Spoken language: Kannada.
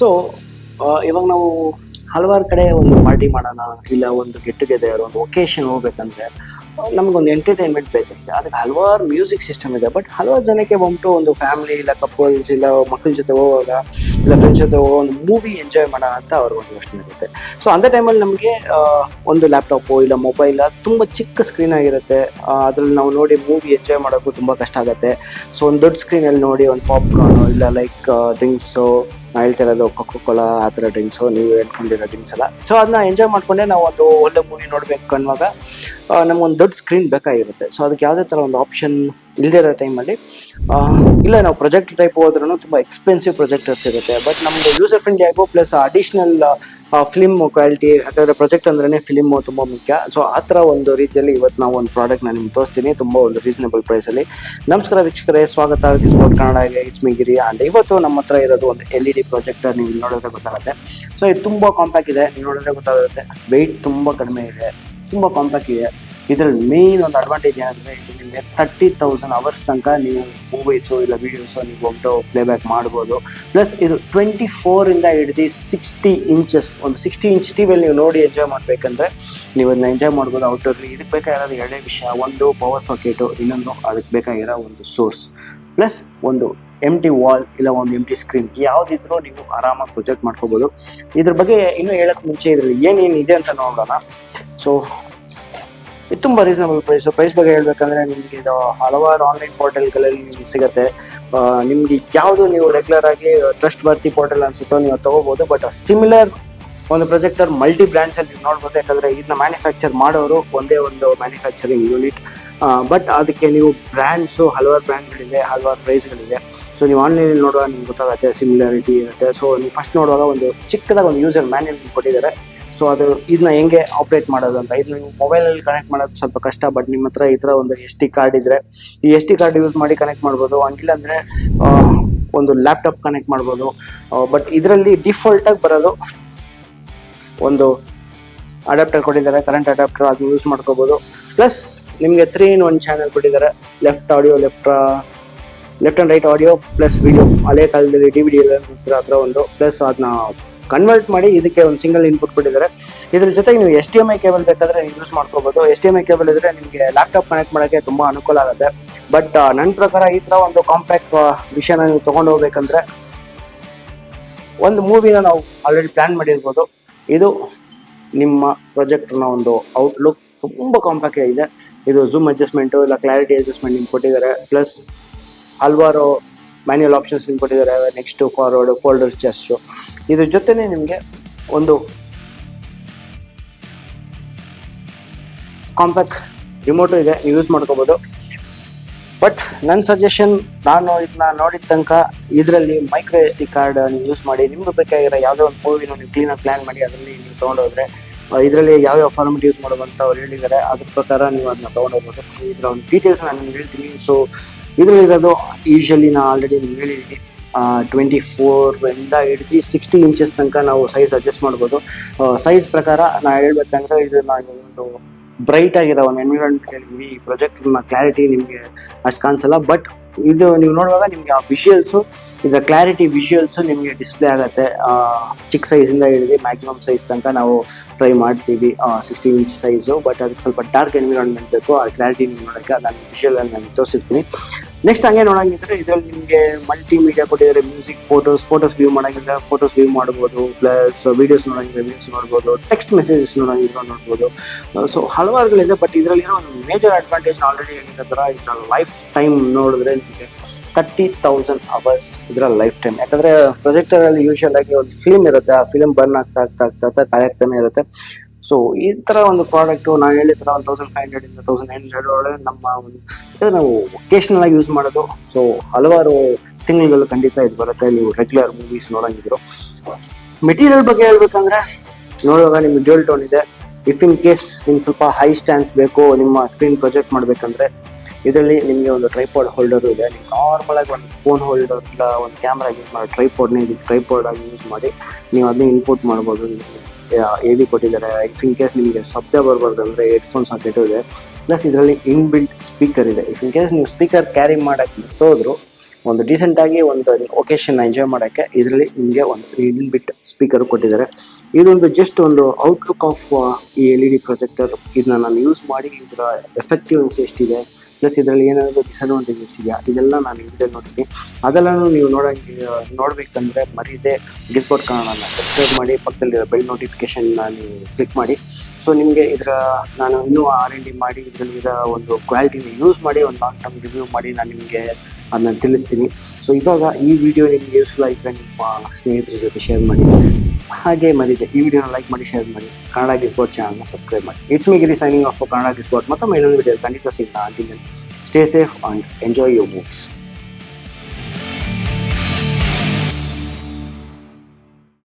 ಸೊ ಇವಾಗ ನಾವು ಹಲವಾರು ಕಡೆ ಒಂದು ಪಾರ್ಟಿ ಮಾಡೋಣ, ಇಲ್ಲ ಒಂದು ಗೆಟ್ ಟುಗೆದರ್ ಒಂದು ಒಕೇಶನ್ ಹೋಗ್ಬೇಕಂದ್ರೆ ನಮಗೊಂದು ಎಂಟರ್ಟೈನ್ಮೆಂಟ್ ಬೇಕಾಗಿದೆ ಅದಕ್ಕೆ ಹಲವಾರು ಮ್ಯೂಸಿಕ್ ಸಿಸ್ಟಮ್ ಇದೆ. ಬಟ್ ಹಲವಾರು ಜನಕ್ಕೆ ಬಂತು ಒಂದು ಫ್ಯಾಮಿಲಿ ಇಲ್ಲ ಕಪಲ್ಸ್ ಇಲ್ಲ ಮಕ್ಕಳ ಜೊತೆ ಹೋಗುವಾಗ, ಇಲ್ಲ ಫ್ರೆಂಡ್ಸ್ ಜೊತೆ ಹೋಗೋ ಒಂದು ಮೂವಿ ಎಂಜಾಯ್ ಮಾಡೋಣ ಅಂತ ಅವ್ರ ಒಂದು ಯೋಚನೆ ಇರುತ್ತೆ. ಸೊ ಅಂಥ ಟೈಮಲ್ಲಿ ನಮಗೆ ಒಂದು ಲ್ಯಾಪ್ಟಾಪು ಇಲ್ಲ ಮೊಬೈಲ್ ತುಂಬ ಚಿಕ್ಕ ಸ್ಕ್ರೀನ್ ಆಗಿರುತ್ತೆ. ಅದರಲ್ಲಿ ನಾವು ನೋಡಿ ಮೂವಿ ಎಂಜಾಯ್ ಮಾಡೋಕ್ಕೂ ತುಂಬ ಕಷ್ಟ ಆಗುತ್ತೆ. ಸೊ ಒಂದು ದೊಡ್ಡ ಸ್ಕ್ರೀನಲ್ಲಿ ನೋಡಿ ಒಂದು ಪಾಪ್ಕಾರ್ನು ಇಲ್ಲ ಲೈಕ್ ಡ್ರಿಂಕ್ಸು ಹೇಳ್ತಾ ಇರೋದು ಕೊಕೋ ಕೋಲಾ ಆ ಥರ ಡ್ರಿಂಕ್ಸು ನೀವು ಹೇಳ್ಕೊಂಡಿರೋ ಡ್ರಿಂಕ್ಸ್ ಎಲ್ಲ. ಸೊ ಅದನ್ನ ಎಂಜಾಯ್ ಮಾಡಿಕೊಂಡೆ ನಾವು ಒಂದು ಒಳ್ಳೆ ಮೂವಿ ನೋಡಬೇಕು ಅನ್ನುವಾಗ ನಮಗೊಂದು ದೊಡ್ಡ ಸ್ಕ್ರೀನ್ ಬೇಕಾಗಿರುತ್ತೆ. ಸೊ ಅದಕ್ಕೆ ಯಾವುದೇ ಥರ ಒಂದು ಆಪ್ಷನ್ ಇಲ್ಲದೇ ಇರೋ ಟೈಮಲ್ಲಿ ಇಲ್ಲ, ನಾವು ಪ್ರೊಜೆಕ್ಟ್ ಟೈಪ್ ಹೋದ್ರೂ ತುಂಬ ಎಕ್ಸ್ಪೆನ್ಸಿವ್ ಪ್ರೊಜೆಕ್ಟರ್ಸ್ ಇರುತ್ತೆ. ಬಟ್ ನಮ್ಮದು ಯೂಸರ್ ಫ್ರೆಂಡ್ಲಿ ಆಗೋ ಪ್ಲಸ್ ಅಡಿಷ್ನಲ್ ಫಿಲ್ಮ್ ಕ್ವಾಲಿಟಿ ಯಾಕಂದರೆ ಪ್ರೊಜೆಕ್ಟ್ ಅಂದ್ರೆ ಫಿಲಿಮು ತುಂಬ ಮುಖ್ಯ. ಸೊ ಆ ಥರ ಒಂದು ರೀತಿಯಲ್ಲಿ ಇವತ್ತು ನಾವು ಒಂದು ಪ್ರಾಡಕ್ಟ್ ನಾನು ನಿಮ್ಗೆ ತೋರಿಸ್ತೀನಿ. ತುಂಬ ಒಂದು ರೀಸನೇಬಲ್ ಪ್ರೈಸಲ್ಲಿ ನಮಸ್ಕಾರ ವೀಕ್ಷಕರೇ, ಸ್ವಾಗತ. ಸ್ಪೋರ್ಟ್ ಕನ್ನಡ ಇಟ್ಸ್ ಮಿಗಿರಿ ಆ್ಯಂಡ್ ಇವತ್ತು ನಮ್ಮ ಹತ್ರ ಇರೋದು ಒಂದು ಎಲ್ ಇ ಡಿ ಪ್ರೊಜೆಕ್ಟರ್ ನೀವು ನೋಡಿದ್ರೆ ಗೊತ್ತಾಗುತ್ತೆ. ಸೊ ಇದು ತುಂಬ ಕಾಂಪ್ಯಾಕ್ಟ್ ಇದೆ. ನೀವು ನೋಡಿದ್ರೆ ಗೊತ್ತಾಗುತ್ತೆ. ವೆಯ್ಟ್ ತುಂಬ ಕಡಿಮೆ ಇದೆ. ತುಂಬ ಕಾಂಪ್ಯಾಕ್ಟ್ ಇದೆ. ಇದರಲ್ಲಿ ಮೇನ್ ಒಂದು ಅಡ್ವಾಂಟೇಜ್ ಏನಂದ್ರೆ ಇದು ನಿಮಗೆ ತರ್ಟಿ ತೌಸಂಡ್ ಅವರ್ಸ್ ತನಕ ನೀವು ಮೂವೀಸು ಇಲ್ಲ ವೀಡಿಯೋಸು ನೀವು ಹೋಗ್ಬಿಟ್ಟು ಪ್ಲೇಬ್ಯಾಕ್ ಮಾಡ್ಬೋದು. ಪ್ಲಸ್ ಇದು ಟ್ವೆಂಟಿ ಫೋರಿಂದ ಹಿಡಿದು ಸಿಕ್ಸ್ಟಿ ಇಂಚಸ್ ಒಂದು ಸಿಕ್ಸ್ಟಿ ಇಂಚ್ ಟಿ ವಿಯಲ್ಲಿ ನೀವು ನೋಡಿ ಎಂಜಾಯ್ ಮಾಡಬೇಕಂದ್ರೆ ನೀವು ಅದನ್ನ ಎಂಜಾಯ್ ಮಾಡ್ಬೋದು. ಔಟ್ಡೋರ್ಲಿ ಇದಕ್ಕೆ ಬೇಕಾಗಿರೋದು ಎರಡೇ ವಿಷಯ, ಒಂದು ಪವರ್ ಸಾಕೆಟು ಇನ್ನೊಂದು ಅದಕ್ಕೆ ಬೇಕಾಗಿರೋ ಒಂದು ಸೋರ್ಸ್ ಪ್ಲಸ್ ಒಂದು ಎಂ ಟಿ ವಾಲ್ ಇಲ್ಲ ಒಂದು ಎಂ ಟಿ ಸ್ಕ್ರೀನ್ ಯಾವುದಿದ್ರೂ ನೀವು ಆರಾಮಾಗಿ ಪ್ರೊಜೆಕ್ಟ್ ಮಾಡ್ಕೋಬೋದು. ಇದ್ರ ಬಗ್ಗೆ ಇನ್ನೂ ಹೇಳೋಕ್ಕೆ ಮುಂಚೆ ಇದರಲ್ಲಿ ಏನೇನಿದೆ ಅಂತ ನೋಡೋಣ. ಸೊ ಇದು ತುಂಬ ರೀಸನಬಲ್ ಪ್ರೈಸ್ ಪ್ರೈಸ್ ಬಗ್ಗೆ ಹೇಳ್ಬೇಕಂದ್ರೆ ನಿಮಗೆ ಇದು ಹಲವಾರು ಆನ್ಲೈನ್ ಪೋರ್ಟಲ್ಗಳಲ್ಲಿ ನಿಮ್ಗೆ ಸಿಗುತ್ತೆ ನಿಮ್ಗೆ ಯಾವುದು ನೀವು ರೆಗ್ಯುಲರ್ ಆಗಿ ಟ್ರಸ್ಟ್ ವರ್ತಿ ಪೋರ್ಟಲ್ ಅನ್ಸುತ್ತೋ ನೀವು ತಗೋಬಹುದು ಬಟ್ ಸಿಮಿಲರ್ ಒಂದು ಪ್ರೊಜೆಕ್ಟರ್ ಮಲ್ಟಿ ಬ್ರ್ಯಾಂಡ್ಸಲ್ಲಿ ನೀವು ನೋಡ್ಬೋದು. ಯಾಕಂದರೆ ಇದನ್ನ ಮ್ಯಾನುಫ್ಯಾಕ್ಚರ್ ಮಾಡೋರು ಒಂದೇ ಒಂದು ಮ್ಯಾನುಫ್ಯಾಕ್ಚರಿಂಗ್ ಯೂನಿಟ್ ಬಟ್ ಅದಕ್ಕೆ ನೀವು ಬ್ರ್ಯಾಂಡ್ಸು ಹಲವಾರು ಬ್ರ್ಯಾಂಡ್ಗಳಿದೆ ಹಲವಾರು ಪ್ರೈಸ್ಗಳಿದೆ ಸೊ ನೀವು ಆನ್ಲೈನಲ್ಲಿ ನೋಡುವಾಗ ನಿಮ್ಗೆ ಗೊತ್ತಾಗುತ್ತೆ ಸಿಮಿಲಾರಿಟಿ ಇರುತ್ತೆ. ಸೊ ನೀವು ಫಸ್ಟ್ ನೋಡುವಾಗ ಒಂದು ಚಿಕ್ಕದಾಗಿ ಒಂದು ಯೂಸರ್ ಮ್ಯಾನ್ಯಲ್ ಕೊಟ್ಟಿದ್ದಾರೆ. ಸೊ ಅದು ಇದನ್ನ ಹೆಂಗೆ ಆಪ್ರೇಟ್ ಮಾಡೋದು ಅಂತ. ಇದು ನೀವು ಮೊಬೈಲಲ್ಲಿ ಕನೆಕ್ಟ್ ಮಾಡೋದು ಸ್ವಲ್ಪ ಕಷ್ಟ ಬಟ್ ನಿಮ್ಮ ಹತ್ರ ಈ ಥರ ಒಂದು ಎಸ್ ಟಿ ಕಾರ್ಡ್ ಇದ್ರೆ, ಈ ಎಸ್ ಟಿ ಕಾರ್ಡ್ ಯೂಸ್ ಮಾಡಿ ಕನೆಕ್ಟ್ ಮಾಡ್ಬೋದು. ಹಂಗಿಲ್ಲ ಅಂದರೆ ಒಂದು ಲ್ಯಾಪ್ಟಾಪ್ ಕನೆಕ್ಟ್ ಮಾಡ್ಬೋದು. ಬಟ್ ಇದರಲ್ಲಿ ಡಿಫಾಲ್ಟಾಗಿ ಬರೋದು ಒಂದು ಅಡಾಪ್ಟರ್ ಕೊಟ್ಟಿದ್ದಾರೆ ಕರೆಂಟ್ ಅಡಾಪ್ಟರ್ ಅದು ಯೂಸ್ ಮಾಡ್ಕೋಬೋದು. ಪ್ಲಸ್ ನಿಮಗೆ ತ್ರೀ ಇನ್ ಒನ್ ಚಾನಲ್ ಕೊಟ್ಟಿದ್ದಾರೆ left audio left left and right audio plus video ಹಳೆ ಕಾಲದಲ್ಲಿ ಡಿ ವಿ ಡಿ ಎಲ್ಲ ಥರ ಒಂದು ಪ್ಲಸ್ ಅದನ್ನ ಕನ್ವರ್ಟ್ ಮಾಡಿ ಇದಕ್ಕೆ ಒಂದು ಸಿಂಗಲ್ ಇನ್ಪುಟ್ ಕೊಟ್ಟಿದ್ದಾರೆ ಇದ್ರ ಜೊತೆಗೆ ನೀವು H D M I cable ಬೇಕಾದ್ರೆ ಯೂಸ್ ಮಾಡ್ಕೋಬೋದು. H D M I cable ಇದ್ರೆ ನಿಮಗೆ ಲ್ಯಾಪ್ಟಾಪ್ ಕನೆಕ್ಟ್ ಮಾಡೋಕ್ಕೆ ತುಂಬ ಅನುಕೂಲ ಆಗುತ್ತೆ. ಬಟ್ ನನ್ನ ಪ್ರಕಾರ ಈ ಥರ ಒಂದು ಕಾಂಪ್ಯಾಕ್ಟ್ ವಿಷಯನ ನೀವು ತಗೊಂಡು ಹೋಗ್ಬೇಕಂದ್ರೆ ಒಂದು ಮೂವಿನ ನಾವು ಆಲ್ರೆಡಿ ಪ್ಲ್ಯಾನ್ ಮಾಡಿರ್ಬೋದು. ಇದು ನಿಮ್ಮ ಪ್ರಾಜೆಕ್ಟ್ನ ಒಂದು ಔಟ್ಲುಕ್ ತುಂಬ ಕಾಂಪ್ಯಾಕ್ಟ್ ಇದೆ ಇದು ಝೂಮ್ ಅಡ್ಜಸ್ಟ್ಮೆಂಟು ಇಲ್ಲ ಕ್ಲಾರಿಟಿ ಅಡ್ಜಸ್ಟ್ಮೆಂಟ್ ನಿಮ್ಗೆ ಕೊಟ್ಟಿದ್ದಾರೆ. ಪ್ಲಸ್ ಹಲವಾರು ಮ್ಯಾನ್ಯಲ್ ಆಪ್ಷನ್ಸ್ ಕೊಟ್ಟಿದ್ದಾರೆ ನೆಕ್ಸ್ಟ್ ಫಾರ್ವರ್ಡ್ ಫೋಲ್ಡರ್ಸ್ ಚೆಸ್ಟು ಇದ್ರ ಜೊತೆನೇ ನಿಮಗೆ ಒಂದು ಕಾಂಪ್ಯಾಕ್ಟ್ ರಿಮೋಟು ಇದೆ ಯೂಸ್ ಮಾಡ್ಕೋಬೋದು. ಬಟ್ ನನ್ನ ಸಜೆಷನ್ ನಾನು ಇದನ್ನ ನೋಡಿದ ತನಕ ಇದರಲ್ಲಿ micro S D card use ಮಾಡಿ, ನಿಮ್ಗೆ ಬೇಕಾಗಿರೋ ಯಾವುದೋ ಒಂದು ಮೂವಿನ ನೀವು ಕ್ಲೀನಾಗಿ ಪ್ಲ್ಯಾನ್ ಮಾಡಿ, ಅದರಲ್ಲಿ ನೀವು ತೊಗೊಂಡೋದ್ರೆ ಇದರಲ್ಲಿ ಯಾವ ಯಾವ ಫಾರ್ಮೆಟ್ ಯೂಸ್ ಮಾಡುವಂತ ಅವ್ರು ಹೇಳಿದ್ದಾರೆ, ಅದ್ರ ಪ್ರಕಾರ ನೀವು ಅದನ್ನ ತೊಗೊಂಡೋಗ್ಬೋದು. ಇದರ ಒಂದು ಡೀಟೇಲ್ಸ್ ನಾನು ನಿಮ್ಗೆ ಹೇಳ್ತೀನಿ. ಸೊ ಇದರಲ್ಲಿರೋದು ಯೂಶಲಿ ನಾನು ಆಲ್ರೆಡಿ ನಿಮ್ಗೆ ಹೇಳಿದ್ದೀನಿ. ಟ್ವೆಂಟಿ ಫೋರಿಂದ ತ್ರೀ ಸಿಕ್ಸ್ಟಿ ಇಂಚಸ್ ತನಕ ನಾವು ಸೈಜ್ ಅಡ್ಜಸ್ಟ್ ಮಾಡ್ಬೋದು. ಸೈಜ್ ಪ್ರಕಾರ ನಾ ಹೇಳ್ಬೇಕಂದ್ರೆ ಇದು ನಾನು ಒಂದು ಬ್ರೈಟ್ ಆಗಿರೋ ಒಂದು ಎನ್ವಿರಾನ್ಮೆಂಟ್ ಈ ಪ್ರಾಜೆಕ್ಟ್ನ ಕ್ಲಾರಿಟಿ ನಿಮಗೆ ಅಷ್ಟು ಕಾಣಿಸಲ್ಲ. ಬಟ್ ಇದು ನೀವು ನೋಡುವಾಗ ನಿಮಗೆ ಆ ವಿಷುಯಲ್ಸು ಇದರ ಕ್ಲಾರಿಟಿ ವಿಷುಯಲ್ಸು ನಿಮಗೆ ಡಿಸ್ಪ್ಲೇ ಆಗುತ್ತೆ. ಚಿಕ್ಕ ಸೈಜಿಂದ ಹಿಡಿದು ಮ್ಯಾಕ್ಸಿಮಮ್ ಸೈಜ್ ತನಕ ನಾವು ಟ್ರೈ ಮಾಡ್ತೀವಿ ಸಿಕ್ಸ್ಟಿ ಇಂಚ್ ಸೈಜು ಬಟ್ ಅದಕ್ಕೆ ಸ್ವಲ್ಪ ಡಾರ್ಕ್ ಎನ್ವಿರಾನ್ಮೆಂಟ್ ಬೇಕು, ಆ ಕ್ಲಾರಿಟಿ ನೀವು ನೋಡೋಕ್ಕೆ ಅದನ್ನು ವಿಷುವಲ್ ನಾನು ತೋರಿಸಿರ್ತೀನಿ. ನೆಕ್ಸ್ಟ್ ಹಂಗೆ ನೋಡಂಗಿದ್ರೆ ಇದ್ರಲ್ಲಿ ನಿಮಗೆ ಮಲ್ಟಿ ಮೀಡಿಯಾ ಕೊಟ್ಟಿದ್ದಾರೆ ಮ್ಯೂಸಿಕ್ ಫೋಟೋಸ್ ಫೋಟೋಸ್ ವ್ಯೂ ಮಾಡಂಗಿದ್ರೆ ಫೋಟೋಸ್ ವ್ಯೂ ಮಾಡ್ಬೋದು ಪ್ಲಸ್ ವಿಡಿಯೋಸ್ ನೋಡಂಗಿದ್ರೆ ವೀಡಿಯೋಸ್ ನೋಡ್ಬೋದು ಟೆಕ್ಸ್ಟ್ ಮೆಸೇಜಸ್ ನೋಡಂಗಿದ್ರೆ ನೋಡ್ಬೋದು. ಸೊ ಹಲವಾರುಗಳಿದೆ ಬಟ್ ಇದರಲ್ಲಿರೋ ಒಂದು ಮೇಜರ್ ಅಡ್ವಾಂಟೇಜ್ ಆಲ್ರೆಡಿ ಹೇಳಿದ ಥರ ಇದರ ಲೈಫ್ ಟೈಮ್ ನೋಡಿದ್ರೆ ನಿಮಗೆ ತರ್ಟಿ ತೌಸಂಡ್ ಅವರ್ಸ್ ಇದರ ಲೈಫ್ ಟೈಮ್ ಯಾಕಂದರೆ ಪ್ರೊಜೆಕ್ಟರಲ್ಲಿ ಯೂಶಲ್ ಆಗಿ ಒಂದು ಫಿಲ್ಮ್ ಇರುತ್ತೆ, ಆ ಫಿಲ್ಮ್ ಬರ್ನ್ ಆಗ್ತಾ ಆಗ್ತಾ ಆಗ್ತಾ ಆಗ್ತಾ ಕಾಯಕ್ತಾನೆ ಇರುತ್ತೆ. ಸೊ ಈ ಥರ ಒಂದು ಪ್ರಾಡಕ್ಟು ನಾವು ಹೇಳಿದ ತರ ಒಂದು ತೌಸಂಡ್ ಫೈವ್ ಹಂಡ್ರೆಡಿಂದ ತೌಸಂಡ್ ನೈನ್ ಹಂಡ್ರೆಡ್ ಒಳಗೆ ನಮ್ಮ ಒಂದು ಇದು ನಾವು ಒಕೇಶ್ನಲ್ ಆಗಿ ಯೂಸ್ ಮಾಡೋದು. ಸೊ ಹಲವಾರು ತಿಂಗಳುಗಳು ಖಂಡಿತ ಇದು ಬರುತ್ತೆ. ನೀವು ರೆಗ್ಯುಲರ್ ಮೂವೀಸ್ ನೋಡೋಂಗಿದ್ರು. ಮೆಟೀರಿಯಲ್ ಬಗ್ಗೆ ಹೇಳ್ಬೇಕಂದ್ರೆ, ನೋಡುವಾಗ ನಿಮ್ಗೆ ಡ್ಯೂಲ್ ಟೋನ್ ಇದೆ. ಇಫ್ ಇನ್ ಕೇಸ್ ನಿಮ್ಗೆ ಸ್ವಲ್ಪ ಹೈ ಸ್ಟ್ಯಾಂಡ್ಸ್ ಬೇಕು, ನಿಮ್ಮ ಸ್ಕ್ರೀನ್ ಪ್ರೊಜೆಕ್ಟ್ ಮಾಡಬೇಕಂದ್ರೆ, ಇದರಲ್ಲಿ ನಿಮಗೆ ಒಂದು ಟ್ರೈಪಾಡ್ ಹೋಲ್ಡರ್ ಇದೆ. ನೀವು ನಾರ್ಮಲ್ ಆಗಿ ಒಂದು ಫೋನ್ ಹೋಲ್ಡರ್ ಇಲ್ಲ, ಒಂದು ಕ್ಯಾಮ್ರಾ ಯೂಸ್ ಮಾಡಿ ಟ್ರೈಪಾಡ್ನೇ ಟ್ರೈಪಾಡ್ ಆಗಿ ಯೂಸ್ ಮಾಡಿ, ನೀವು ಅದನ್ನ ಇನ್ಪುಟ್ ಮಾಡ್ಬೋದು. ವಿ ಕೊಟ್ಟಿದ್ದಾರೆ. ಇಫ್ ಇನ್ ಕೇಸ್ ನಿಮಗೆ ಶಬ್ದ ಬರಬಾರ್ದು ಅಂದರೆ ಹೆಡ್ಫೋನ್ಸ್ ಅಂತ ಇದೆ. ಪ್ಲಸ್ ಇದರಲ್ಲಿ ಇನ್ಬಿಲ್ಟ್ ಸ್ಪೀಕರ್ ಇದೆ. ಇಫ್ ಇನ್ ಕೇಸ್ ನೀವು ಸ್ಪೀಕರ್ ಕ್ಯಾರಿ ಮಾಡೋಕ್ಕೆ ಹೋದ್ರು ಒಂದು ಡೀಸೆಂಟಾಗಿ ಒಂದು ಒಕೇಶನ್ ಎಂಜಾಯ್ ಮಾಡೋಕ್ಕೆ ಇದರಲ್ಲಿ ನಿಮಗೆ ಒಂದು ಇನ್ ಬಿಟ್ ಸ್ಪೀಕರ್ ಕೊಟ್ಟಿದ್ದಾರೆ. ಇದೊಂದು ಜಸ್ಟ್ ಒಂದು ಔಟ್ಲುಕ್ ಆಫ್ ಈ ಎಲ್ ಇ ಡಿ ಪ್ರೊಜೆಕ್ಟರ್ ಇದನ್ನ ನಾನು ಯೂಸ್ ಮಾಡಿ, ಇದರ ಎಫೆಕ್ಟಿವ್ನೆಸ್ ಎಷ್ಟಿದೆ ಪ್ಲಸ್ ಇದರಲ್ಲಿ ಏನಾದರೂ ಡಿಸ್ಅಡ್ವಾಂಟೇಜಸ್ ಇದೆಯಾ ಇದೆಲ್ಲ ನಾನು ಹಿಂದೆ ನೋಡ್ತೀನಿ ಅದೆಲ್ಲನೂ ನೀವು ನೋಡೋಂಗೆ, ನೋಡಬೇಕಂದ್ರೆ ಮರೀದೆ ಗಿಸ್ಬೋಟ್ ಕನ್ನಡನ ಸಬ್ಸ್ಕ್ರೈಬ್ ಮಾಡಿ, ಪಕ್ಕದಲ್ಲಿರೋ ಬೆಲ್ ನೋಟಿಫಿಕೇಶನ್ ನೀವು ಕ್ಲಿಕ್ ಮಾಡಿ. ಸೊ ನಿಮಗೆ ಇದರ, ನಾನು ಇನ್ನೂ ಆರ್ ಎನ್ ಡಿ ಮಾಡಿ ಇದರಲ್ಲಿರೋ ಒಂದು ಕ್ವಾಲಿಟಿನ ಯೂಸ್ ಮಾಡಿ, ಒಂದು ಲಾಂಗ್ ಟರ್ಮ್ ರಿವ್ಯೂ ಮಾಡಿ ನಾನು ನಿಮಗೆ ಅದನ್ನ ತಿಳಿಸ್ತೀನಿ. ಸೊ ಇವಾಗ ಈ ವಿಡಿಯೋ ನಿಮಗೆ ಯೂಸ್ಫುಲ್ ಆಗಿದ್ರೆ ನಿಮ್ಮ ಸ್ನೇಹಿತರ ಜೊತೆ ಶೇರ್ ಮಾಡಿ. ಹಾಗೆ ಮರೀದೆ ಈ ವಿಡಿಯೋನ ಲೈಕ್ ಮಾಡಿ ಶೇರ್ ಮಾಡಿ, ಕನ್ನಡ ಗಿಸ್ಬೋರ್ಡ್ ಚಾನಲ್ನ ಸಬ್ಸ್ಕ್ರೈಬ್ ಮಾಡಿ. It's me Giri signing off Kannada Gizbot ಮತ್ತು ಇನ್ನೊಂದು ವಿಡಿಯೋ ಖಂಡಿತ ಸಿಗ್ತಾ stay safe and enjoy your moves